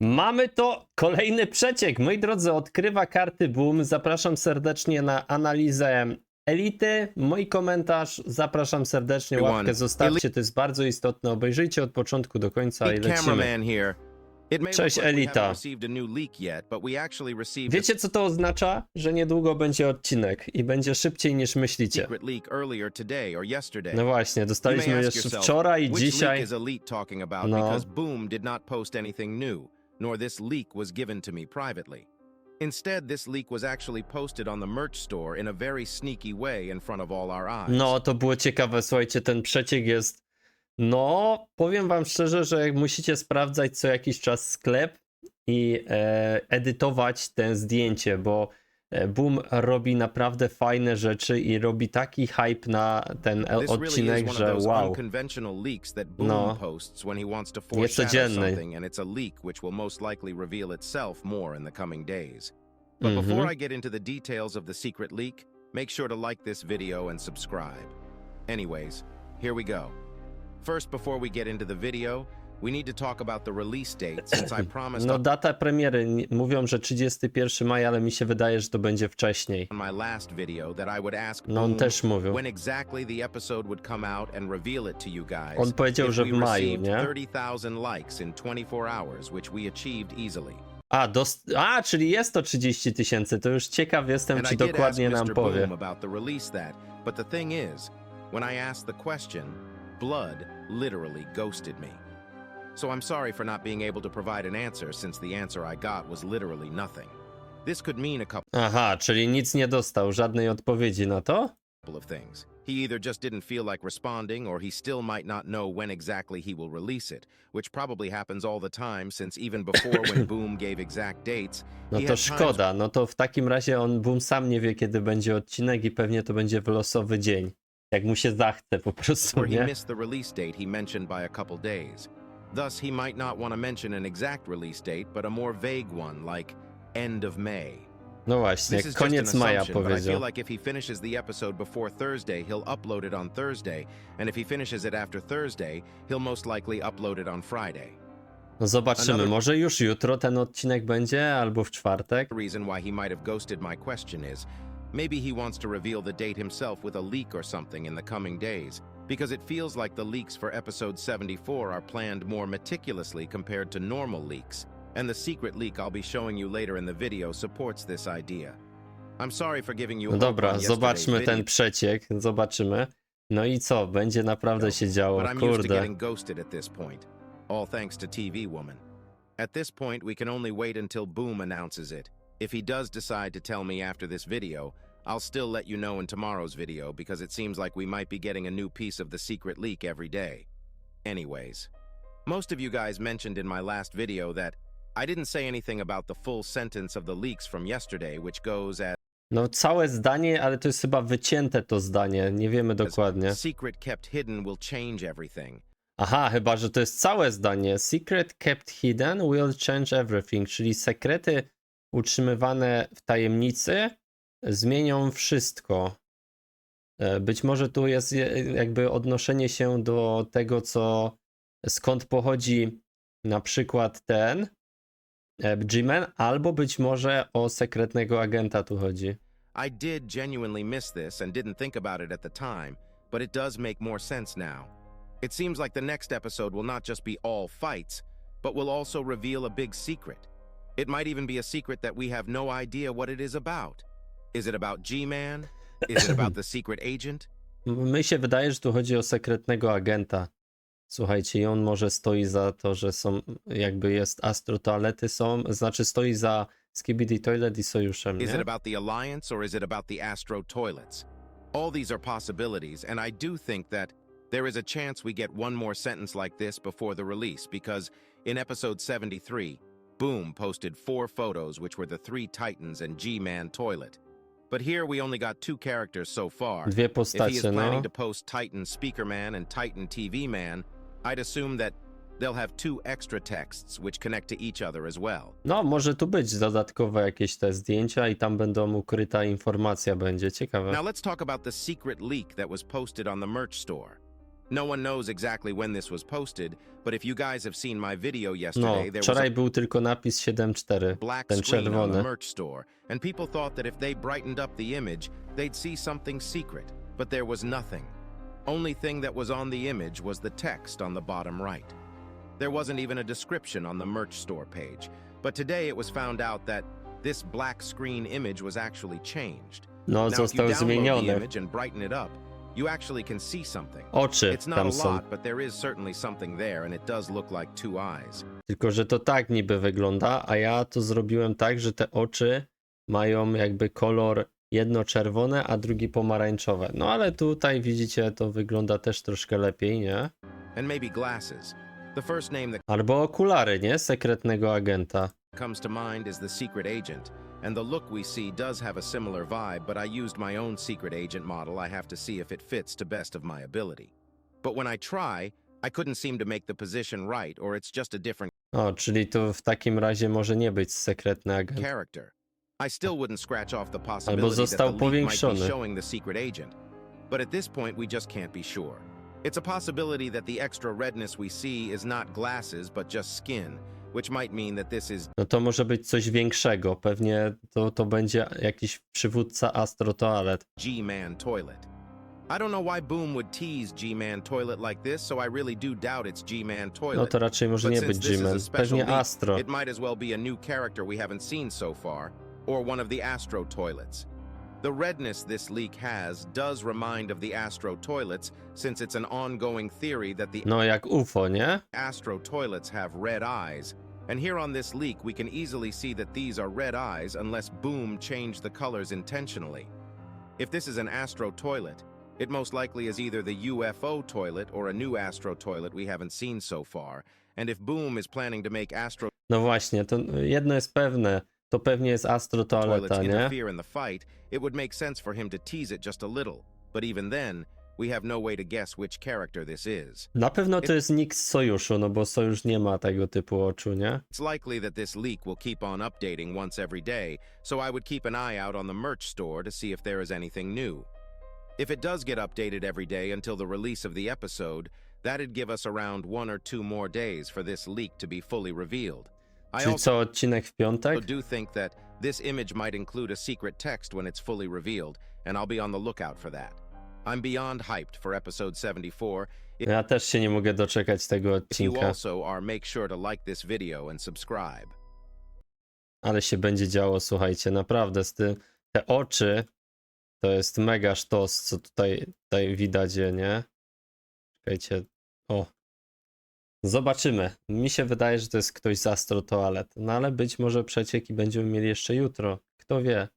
Mamy to kolejny przeciek. Moi drodzy, odkrywa karty Boom. Zapraszam serdecznie na analizę Elity. Mój komentarz. Zapraszam serdecznie. Łapkę zostawcie, to jest bardzo istotne. Obejrzyjcie od początku do końca i lecimy. Cześć, Elita. Wiecie co to oznacza? Że niedługo będzie odcinek i będzie szybciej niż myślicie. No właśnie, dostaliśmy jeszcze wczoraj i dzisiaj. No. Nor this leak was given to me privately. Instead, this leak was actually posted on the merch store in a very sneaky way in front of all our eyes. No, to było ciekawe. Słuchajcie, ten przeciek jest. No, powiem wam szczerze, że musicie sprawdzać co jakiś czas sklep i e, edytować te zdjęcie, bo Boom robi naprawdę fajne rzeczy i robi taki hype na ten e, odcinek, że wow. No. coming days. But Mhm. before I get into the details of the secret leak, make sure to like this video and subscribe. Anyways, here we go. First, before we get into the video, we need to talk about the release date since I promised No, data premiery ni- mówią, że 31 maja, ale mi się wydaje, że to będzie wcześniej. on my last video that I would ask No, on Boom też mówił. when exactly the episode would come out and reveal it to you guys. On powiedział, if że we w maju, received nie? 30,000 likes in 24 hours, which we achieved easily. A, A, czyli jest to 30 tysięcy. To już ciekaw jestem, And czy I did ask dokładnie nam Mr. powie. Boom about the release that, but the thing is, when I asked the question, Blood literally ghosted me. So I'm sorry for not being able to provide an answer since the answer I got was literally nothing. This could mean a couple Aha, czyli nic nie dostał, żadnej odpowiedzi na to? of things. He either just didn't feel like responding, or he still might not know when exactly he will release it, which probably happens all the time since even before when Boom gave exact dates, No to szkoda, no to w takim razie on Boom sam nie wie, kiedy będzie odcinek i pewnie to będzie w losowy dzień. Jak mu się zachce po prostu, where he nie? missed the release date he mentioned by a couple days. Thus, he might not want to mention an exact release date, but a more vague one, like end of May. No właśnie, This is just an koniec maja assumption, but I powiedział. feel like if he finishes the episode before Thursday, he'll upload it on Thursday, and if he finishes it after Thursday, he'll most likely upload it on Friday. No zobaczymy, może już jutro ten odcinek będzie, albo w czwartek. The reason why he might have ghosted my question is maybe he wants to reveal the date himself with a leak or something in the coming days, because it feels like the leaks for episode 74 are planned more meticulously compared to normal leaks, and the secret leak I'll be showing you later in the video supports this idea. I'm sorry for giving you No dobra, zobaczmy ten przeciek, zobaczymy. No i co, będzie naprawdę się działo, but I'm used to kurde. getting ghosted at this point, all thanks to TV Woman. At this point, we can only wait until Boom announces it. If he does decide to tell me after this video, I'll still let you know in tomorrow's video because it seems like we might be getting a new piece of the secret leak every day. Anyways, most of you guys mentioned in my last video that I didn't say anything about the full sentence of the leaks from yesterday, which goes as No całe zdanie, ale to jest chyba wycięte to zdanie, nie wiemy dokładnie. secret kept hidden will change everything. Aha, chyba, że to jest całe zdanie. Secret kept hidden will change everything, czyli sekrety utrzymywane w tajemnicy zmienią wszystko. E, Być może tu jest je- jakby odnoszenie się do tego, co skąd pochodzi na przykład ten e, G-Man, albo być może o sekretnego agenta tu chodzi. I did genuinely miss this and didn't think about it at the time, but it does make more sense now. It seems like the next episode will not just be all fights, but will also reveal a big secret. It might even be a secret that we have no idea what it is about. Is it about G-Man? Is it about the secret agent? My się wydaje, że tu chodzi o sekretnego agenta. Słuchajcie, i on może stoi za to, że są, jakby jest astrotoalety są, znaczy stoi za Skibidi Toilet i Sojuszem, Is it nie? about the Alliance or is it about the Astro Toilets? All these are possibilities, and I do think that there is a chance we get one more sentence like this before the release because in episode 73, Boom posted four photos which were the three Titans and G Man toilet. But here we only got two characters so far. Dwie If he is postacie, planning no. to post Titan Speaker Man and Titan TV Man, I'd assume that they'll have two extra texts which connect to each other as well. No, może tu być dodatkowe jakieś te zdjęcia i tam będą ukryta informacja będzie, ciekawe. Now let's talk about the secret leak that was posted on the merch store. No one knows exactly when this was posted, but if you guys have seen my video No, yesterday, there was wczoraj a był tylko napis 7.4. black ten screen on the czerwony. merch store, and people thought that if they brightened up the image, they'd see something secret, but there was nothing. Only thing that was on the image was the text on the bottom right. There wasn't even a description on the merch store page, but today it was found out that this black screen image was actually changed. No, Now, if you został download the zmieniony. image and brighten it up, you actually can see something. Oczy It's not tam a są. lot, but there is certainly something there, and it does look like two eyes. Tylko, że to tak niby wygląda, a ja to zrobiłem tak, że te oczy mają jakby kolor jedno czerwone, a drugi pomarańczowe. No ale tutaj widzicie, to wygląda też troszkę lepiej, nie? And maybe glasses. The first name that Albo okulary, nie? Sekretnego agenta. comes to mind is the secret agent, and the look we see does have a similar vibe, but I used my own secret agent model. I have to see if it fits to best of my ability. But when I try, I couldn't seem to make the position right, or it's just a different O, czyli to w takim razie może nie być sekretny agent. character. I still wouldn't scratch off the possibility that został the leak might be powiększony. showing the secret agent. But at this point, we just can't be sure. It's a possibility that the extra redness we see is not glasses, but just skin, which might mean that this is No to może być coś większego. Pewnie to, to będzie jakiś przywódca Astro Toilet. G-Man Toilet. I don't know why Boom would tease G-Man Toilet like this, so I really do doubt it's G-Man Toilet. No to raczej może nie być G-Man. Pewnie Astro. It might as well be a new character we haven't seen so far, or one of the Astro toilets. The redness this leak has does remind of the Astro toilets, since it's an ongoing theory that the No jak UFO, nie? Astro toilets have red eyes. And here on this leak, we can easily see that these are red eyes unless Boom changed the colors intentionally. If this is an Astro toilet, it most likely is either the UFO toilet or a new Astro toilet we haven't seen so far. And if Boom is planning to make Astro No właśnie, to jedno jest pewne. To pewnie jest Astro toilets Toaleta, nie? interfere in the fight, it would make sense for him to tease it just a little. But even then, we have no way to guess which character this is. Na pewno to jest nikt z Sojuszu, no bo Sojusz nie ma tego typu oczu, nie? It's likely that this leak will keep on updating once every day, so I would keep an eye out on the merch store to see if there is anything new. If it does get updated every day until the release of the episode, that'd give us around one or two more days for this leak to be fully revealed. I Czyli also co, odcinek w piątek? do think that this image might include a secret text when it's fully revealed, and I'll be on the lookout for that. I'm beyond hyped for episode 74. If Ja też się nie mogę doczekać tego you odcinka, also are, make sure to like this video and subscribe. ale się będzie działo, słuchajcie, naprawdę z tym, te oczy to jest mega sztos, co tutaj, tutaj widać, nie? Czekajcie, o. Zobaczymy. Mi się wydaje, że to jest ktoś z Astro Toalet, no ale być może przecieki będziemy mieli jeszcze jutro, kto wie.